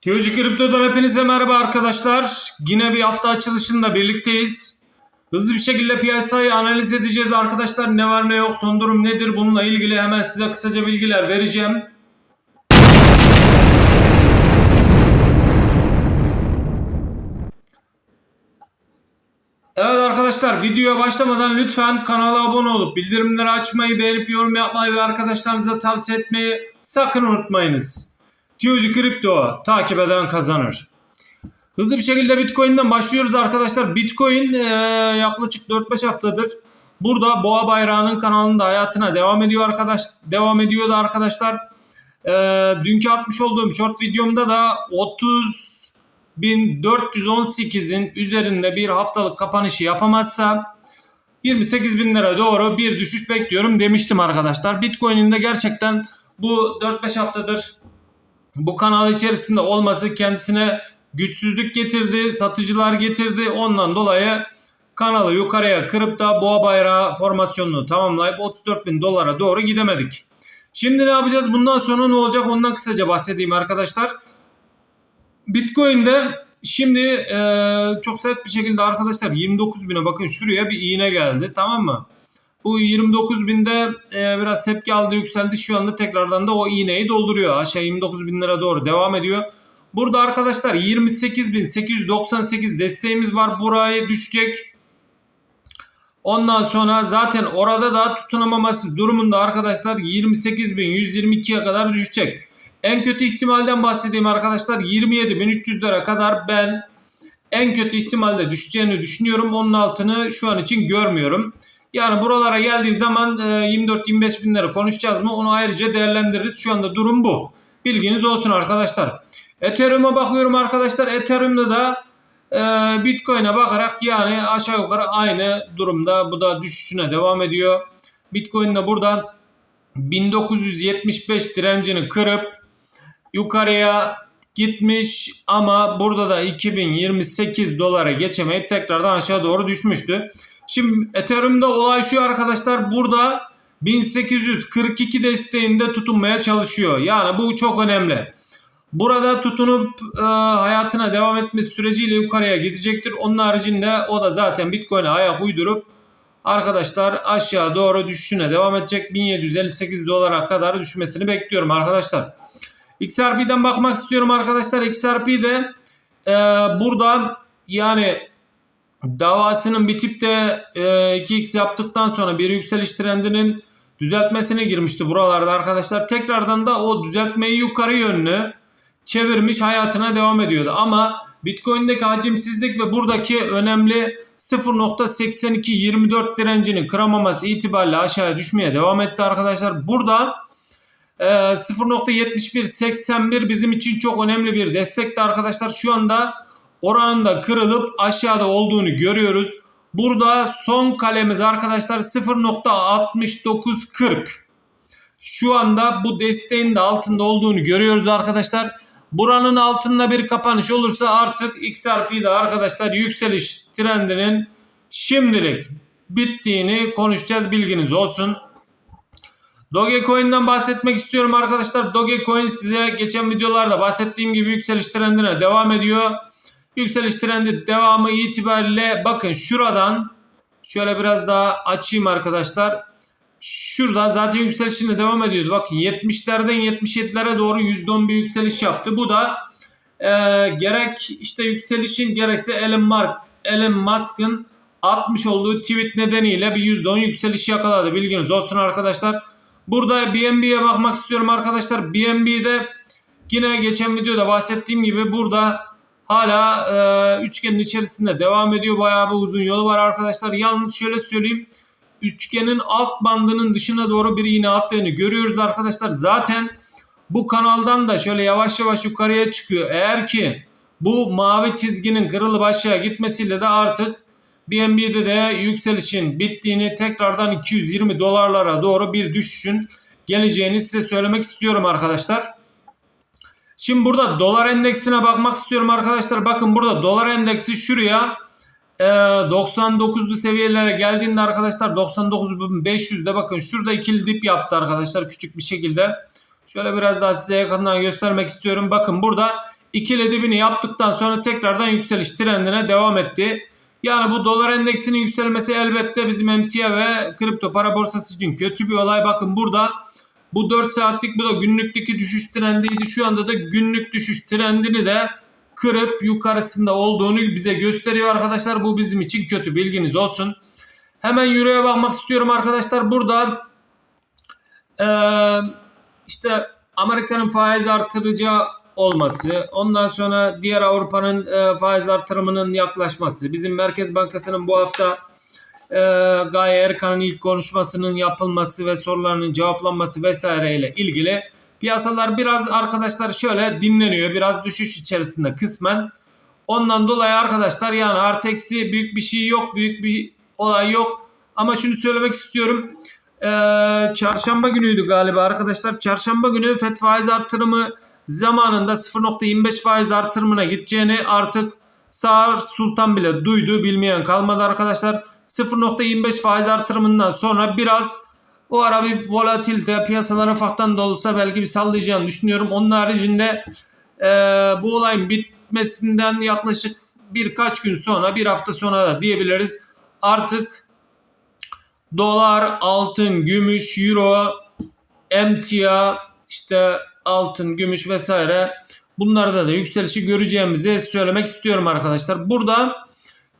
Teoci Kripto'dan hepinize merhaba arkadaşlar. Yine bir hafta açılışında birlikteyiz. Hızlı bir şekilde piyasayı analiz edeceğiz arkadaşlar. Ne var ne yok, son durum nedir bununla ilgili hemen size kısaca bilgiler vereceğim. Evet arkadaşlar videoya başlamadan lütfen kanala abone olup bildirimleri açmayı, beğenip yorum yapmayı ve arkadaşlarınıza tavsiye etmeyi sakın unutmayınız. Tioji Kripto takip eden kazanır. Hızlı bir şekilde Bitcoin'den başlıyoruz arkadaşlar. Bitcoin e, yaklaşık 4-5 haftadır burada Boğa Bayrağı'nın kanalında hayatına devam ediyor arkadaş devam ediyordu arkadaşlar. E, dünkü atmış olduğum short videomda da 30 1418'in üzerinde bir haftalık kapanışı yapamazsa 28 bin lira doğru bir düşüş bekliyorum demiştim arkadaşlar. Bitcoin'in de gerçekten bu 4-5 haftadır bu kanal içerisinde olması kendisine güçsüzlük getirdi, satıcılar getirdi. Ondan dolayı kanalı yukarıya kırıp da boğa bayrağı formasyonunu tamamlayıp 34 bin dolara doğru gidemedik. Şimdi ne yapacağız? Bundan sonra ne olacak? Ondan kısaca bahsedeyim arkadaşlar. Bitcoin'de şimdi e, çok sert bir şekilde arkadaşlar 29 bine bakın şuraya bir iğne geldi tamam mı? Bu 29 binde e, biraz tepki aldı yükseldi şu anda tekrardan da o iğneyi dolduruyor. Aşağı 29 bin lira doğru devam ediyor. Burada arkadaşlar 28.898 desteğimiz var buraya düşecek. Ondan sonra zaten orada da tutunamaması durumunda arkadaşlar 28.122'ye kadar düşecek. En kötü ihtimalden bahsedeyim arkadaşlar 27.300'lere kadar ben en kötü ihtimalde düşeceğini düşünüyorum. Onun altını şu an için görmüyorum. Yani buralara geldiği zaman 24-25 bin lira konuşacağız mı onu ayrıca değerlendiririz. Şu anda durum bu. Bilginiz olsun arkadaşlar. Ethereum'a bakıyorum arkadaşlar. Ethereum'da da e, Bitcoin'e bakarak yani aşağı yukarı aynı durumda. Bu da düşüşüne devam ediyor. Bitcoin de burada 1975 direncini kırıp yukarıya gitmiş ama burada da 2028 dolara geçemeyip tekrardan aşağı doğru düşmüştü. Şimdi Ethereum'da olay şu arkadaşlar burada 1842 desteğinde tutunmaya çalışıyor. Yani bu çok önemli. Burada tutunup e, hayatına devam etmesi süreciyle yukarıya gidecektir. Onun haricinde o da zaten Bitcoin'e ayak uydurup arkadaşlar aşağı doğru düşüşüne devam edecek. 1758 dolara kadar düşmesini bekliyorum arkadaşlar. XRP'den bakmak istiyorum arkadaşlar. XRP'de e, burada yani davasının bitip de e, 2x yaptıktan sonra bir yükseliş trendinin düzeltmesine girmişti buralarda arkadaşlar. Tekrardan da o düzeltmeyi yukarı yönlü çevirmiş hayatına devam ediyordu. Ama Bitcoin'deki hacimsizlik ve buradaki önemli 0.8224 direncini kıramaması itibariyle aşağıya düşmeye devam etti arkadaşlar. Burada e, 0.7181 bizim için çok önemli bir destekti arkadaşlar. Şu anda oranın da kırılıp aşağıda olduğunu görüyoruz. Burada son kalemiz arkadaşlar 0.6940. Şu anda bu desteğin de altında olduğunu görüyoruz arkadaşlar. Buranın altında bir kapanış olursa artık XRP'de arkadaşlar yükseliş trendinin şimdilik bittiğini konuşacağız bilginiz olsun. Dogecoin'den bahsetmek istiyorum arkadaşlar. Dogecoin size geçen videolarda bahsettiğim gibi yükseliş trendine devam ediyor. Yükseliş trendi devamı itibariyle bakın şuradan şöyle biraz daha açayım arkadaşlar. Şuradan zaten yükselişine devam ediyordu. Bakın 70'lerden 77'lere doğru %10 bir yükseliş yaptı. Bu da e, gerek işte yükselişin gerekse Elon, Mark, Elon Musk'ın atmış olduğu tweet nedeniyle bir %10 yükseliş yakaladı. Bilginiz olsun arkadaşlar. Burada BNB'ye bakmak istiyorum arkadaşlar. BNB'de yine geçen videoda bahsettiğim gibi burada hala e, üçgenin içerisinde devam ediyor. Bayağı bir uzun yolu var arkadaşlar. Yalnız şöyle söyleyeyim. Üçgenin alt bandının dışına doğru bir iğne attığını görüyoruz arkadaşlar. Zaten bu kanaldan da şöyle yavaş yavaş yukarıya çıkıyor. Eğer ki bu mavi çizginin kırılıp aşağı gitmesiyle de artık BNB'de de yükselişin bittiğini tekrardan 220 dolarlara doğru bir düşüşün geleceğini size söylemek istiyorum arkadaşlar. Şimdi burada dolar endeksine bakmak istiyorum arkadaşlar. Bakın burada dolar endeksi şuraya e, 99'lu seviyelere geldiğinde arkadaşlar 99.500'de bakın şurada ikili dip yaptı arkadaşlar küçük bir şekilde. Şöyle biraz daha size yakından göstermek istiyorum. Bakın burada ikili dibini yaptıktan sonra tekrardan yükseliş trendine devam etti. Yani bu dolar endeksinin yükselmesi elbette bizim emtia ve kripto para borsası için kötü bir olay. Bakın burada bu 4 saatlik bu da günlükteki düşüş trendiydi. Şu anda da günlük düşüş trendini de kırıp yukarısında olduğunu bize gösteriyor arkadaşlar. Bu bizim için kötü bilginiz olsun. Hemen Euro'ya bakmak istiyorum arkadaşlar. Burada eee, işte Amerika'nın faiz artıracağı olması, ondan sonra diğer Avrupa'nın e, faiz artırımının yaklaşması, bizim Merkez Bankası'nın bu hafta e, Gaye Erkan'ın ilk konuşmasının yapılması ve sorularının cevaplanması vesaireyle ilgili piyasalar biraz arkadaşlar şöyle dinleniyor. Biraz düşüş içerisinde kısmen. Ondan dolayı arkadaşlar yani artı eksi büyük bir şey yok. Büyük bir olay yok. Ama şunu söylemek istiyorum. Ee, çarşamba günüydü galiba arkadaşlar. Çarşamba günü FED faiz artırımı zamanında 0.25 faiz artırımına gideceğini artık Sağır Sultan bile duydu. Bilmeyen kalmadı arkadaşlar. 0.25 faiz artırımından sonra biraz o ara bir volatilite piyasalar ufaktan da olsa belki bir sallayacağını düşünüyorum. Onun haricinde e, bu olayın bitmesinden yaklaşık birkaç gün sonra bir hafta sonra da diyebiliriz. Artık dolar, altın, gümüş, euro, emtia, işte altın, gümüş vesaire bunlarda da yükselişi göreceğimizi söylemek istiyorum arkadaşlar. Burada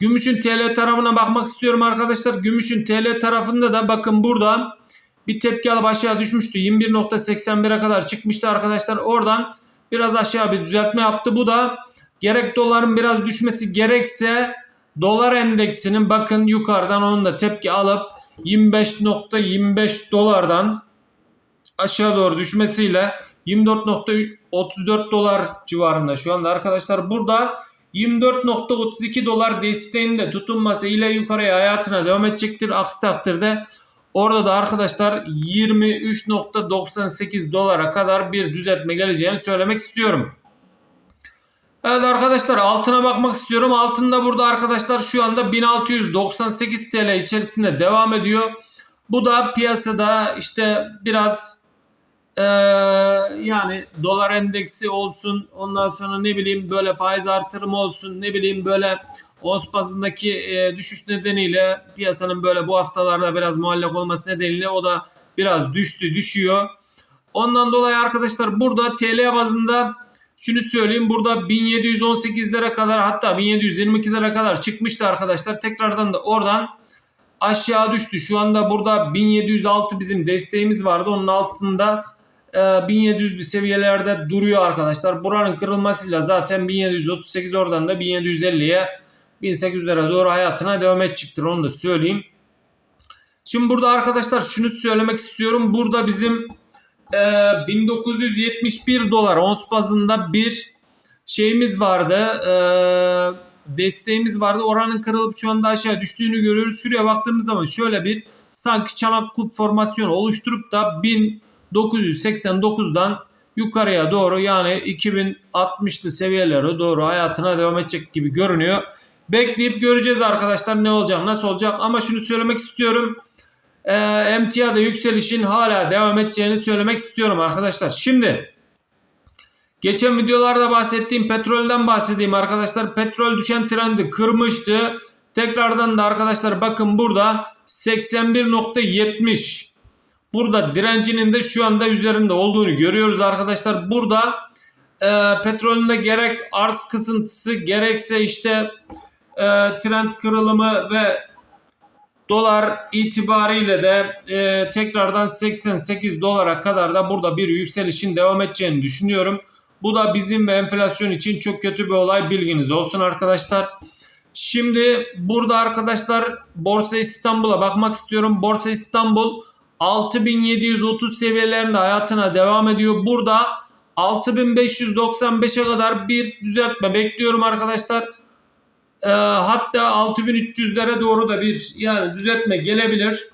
gümüşün TL tarafına bakmak istiyorum arkadaşlar. Gümüşün TL tarafında da bakın burada bir tepki alıp aşağı düşmüştü. 21.81'e kadar çıkmıştı arkadaşlar. Oradan biraz aşağı bir düzeltme yaptı. Bu da gerek doların biraz düşmesi gerekse dolar endeksinin bakın yukarıdan onun da tepki alıp 25.25 dolardan aşağı doğru düşmesiyle 24.34 dolar civarında şu anda arkadaşlar burada 24.32 dolar desteğinde tutunması ile yukarıya hayatına devam edecektir. Aksi takdirde orada da arkadaşlar 23.98 dolara kadar bir düzeltme geleceğini söylemek istiyorum. Evet arkadaşlar altına bakmak istiyorum. Altında burada arkadaşlar şu anda 1698 TL içerisinde devam ediyor. Bu da piyasada işte biraz ee, yani dolar endeksi olsun ondan sonra ne bileyim böyle faiz artırımı olsun ne bileyim böyle ons bazındaki e, düşüş nedeniyle piyasanın böyle bu haftalarda biraz muallak olması nedeniyle o da biraz düştü düşüyor. Ondan dolayı arkadaşlar burada TL bazında şunu söyleyeyim burada 1718'lere kadar hatta 1722'lere kadar çıkmıştı arkadaşlar. Tekrardan da oradan aşağı düştü. Şu anda burada 1706 bizim desteğimiz vardı. Onun altında 1700'lü seviyelerde duruyor arkadaşlar. Buranın kırılmasıyla zaten 1738 oradan da 1750'ye 1800'lere doğru hayatına devam edecektir. Onu da söyleyeyim. Şimdi burada arkadaşlar şunu söylemek istiyorum. Burada bizim e, 1971 dolar ons bazında bir şeyimiz vardı. E, desteğimiz vardı. Oranın kırılıp şu anda aşağı düştüğünü görüyoruz. Şuraya baktığımız zaman şöyle bir sanki çanak kulp formasyonu oluşturup da 1989'dan yukarıya doğru yani 2060'lı seviyelere doğru hayatına devam edecek gibi görünüyor. Bekleyip göreceğiz arkadaşlar ne olacak nasıl olacak ama şunu söylemek istiyorum. E, emtiada yükselişin hala devam edeceğini söylemek istiyorum arkadaşlar. Şimdi geçen videolarda bahsettiğim petrolden bahsedeyim arkadaşlar. Petrol düşen trendi kırmıştı. Tekrardan da arkadaşlar bakın burada 81.70 Burada direncinin de şu anda üzerinde olduğunu görüyoruz arkadaşlar. Burada e, petrolünde gerek arz kısıntısı gerekse işte e, trend kırılımı ve dolar itibariyle de e, tekrardan 88 dolara kadar da burada bir yükselişin devam edeceğini düşünüyorum. Bu da bizim ve enflasyon için çok kötü bir olay bilginiz olsun arkadaşlar. Şimdi burada arkadaşlar Borsa İstanbul'a bakmak istiyorum. Borsa İstanbul 6730 seviyelerinde hayatına devam ediyor. Burada 6595'e kadar bir düzeltme bekliyorum arkadaşlar. Ee, hatta 6300'lere doğru da bir yani düzeltme gelebilir.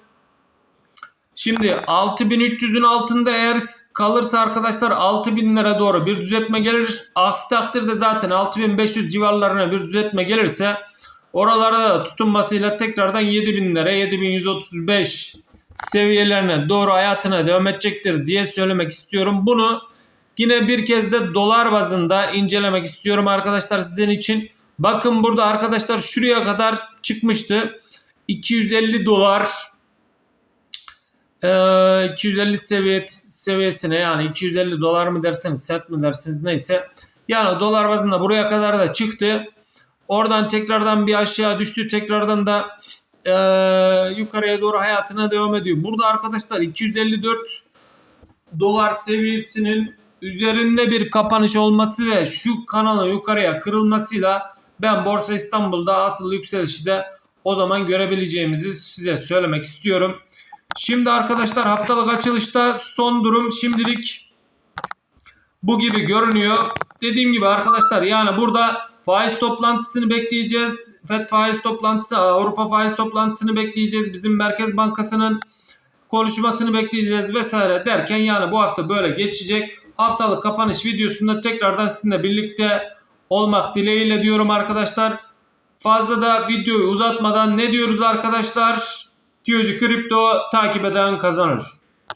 Şimdi 6300'ün altında eğer kalırsa arkadaşlar 6000'lere doğru bir düzeltme gelir. Aksi takdirde zaten 6500 civarlarına bir düzeltme gelirse oralarda da tutunmasıyla tekrardan 7000'lere 7135 seviyelerine doğru hayatına devam edecektir diye söylemek istiyorum. Bunu Yine bir kez de dolar bazında incelemek istiyorum arkadaşlar sizin için. Bakın burada arkadaşlar şuraya kadar çıkmıştı. 250 dolar ee, 250 seviye, seviyesine yani 250 dolar mı derseniz set mi dersiniz neyse. Yani dolar bazında buraya kadar da çıktı. Oradan tekrardan bir aşağı düştü. Tekrardan da ee, yukarıya doğru hayatına devam ediyor. Burada arkadaşlar 254 dolar seviyesinin üzerinde bir kapanış olması ve şu kanalın yukarıya kırılmasıyla ben Borsa İstanbul'da asıl yükselişi de o zaman görebileceğimizi size söylemek istiyorum. Şimdi arkadaşlar haftalık açılışta son durum şimdilik bu gibi görünüyor. Dediğim gibi arkadaşlar yani burada faiz toplantısını bekleyeceğiz. FED faiz toplantısı, Avrupa faiz toplantısını bekleyeceğiz. Bizim Merkez Bankası'nın konuşmasını bekleyeceğiz vesaire derken yani bu hafta böyle geçecek. Haftalık kapanış videosunda tekrardan sizinle birlikte olmak dileğiyle diyorum arkadaşlar. Fazla da videoyu uzatmadan ne diyoruz arkadaşlar? Tiyocu Kripto takip eden kazanır.